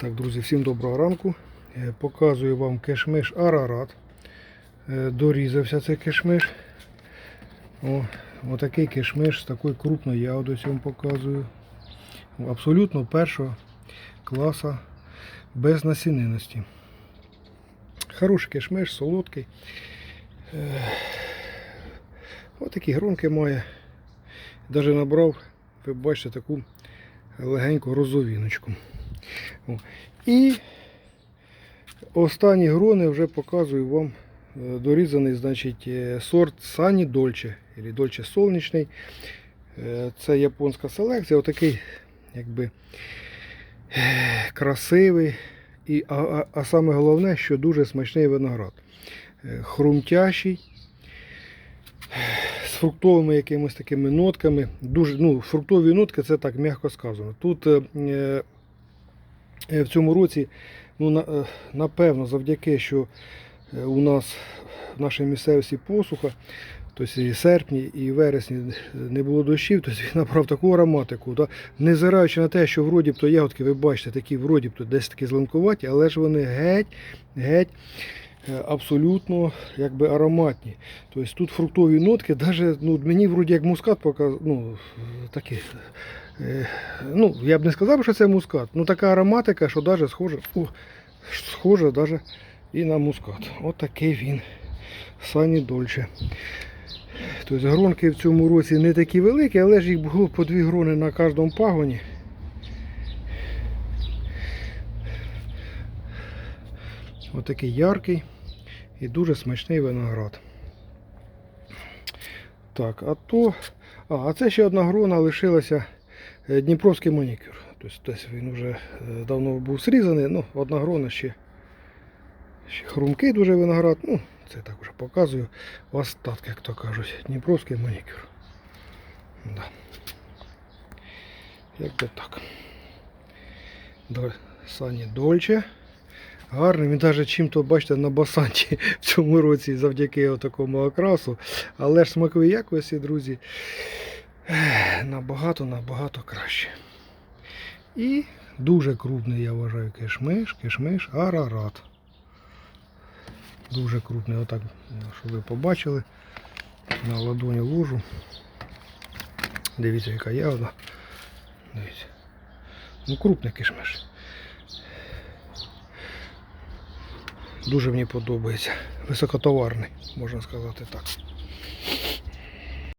Так, друзі, всім доброго ранку. Е, Показую вам кишмиш Арарат. Е, Дорізався цей кишмиш. О, отакий кишмиш з такою крупною ягодою вам показую. Абсолютно першого класа без насінинності. Хороший кишмиш, солодкий. Е, Отакі гронки має. Даже набрав, ви бачите, таку легеньку розовіночку. І останні грони вже показую вам е, дорізаний значить, е, сорт Сані Дольче, або Дольче Солнечний. Е, Це японська селекція, отакий якби е, красивий. І, а, а, а саме головне, що дуже смачний виноград. Хрумтящий, з фруктовими якимись такими нотками. Дуже, ну, фруктові нотки це так м'яко сказано. Тут в цьому році, ну, е, напевно, завдяки, що е, у нас в нашій місцевості посуха, тобто і серпні, і вересні не було дощів, тобто він набрав таку ароматику. Не Незираючи на те, що вроді б то ягодки, ви бачите, такі вроді б то десь такі зеленкуваті, але ж вони геть, геть. е, Абсолютно якби ароматні. Тобто тут фруктові нотки, даже, ну, мені вроді як мускат показ, ну, такі, е, ну, я б не сказав, що це мускат. Ну така ароматика, що навіть схоже, о, схоже даже і на мускат. От такий він. Сані Дольче. Тобто гронки в цьому році не такі великі, але ж їх було по дві грони на кожному пагоні. Отакий яркий і дуже смачний виноград. Так, а то. А, а це ще одна грона лишилася е, Дніпровський манікюр. Тобто, він вже е, давно був зрізаний, ну, одна грона ще, ще хрумкий дуже виноград. Ну, це так вже показую. Остатки, як то кажуть. Дніпровський манікюр. Да. Як би так. Сані Дольче. Гарний, він навіть чим-то, бачите, на басанті в цьому році завдяки такому окрасу. Але ж смакові якості, друзі, набагато-набагато краще. І дуже крупний, я вважаю, кишмиш, кишмиш, арарат. Дуже крупний, отак, щоб ви побачили. На ладоні ложу. Дивіться, яка ягода. Дивіться. Ну, крупний кишмиш. Дуже мені подобається. Високотоварний, можна сказати так.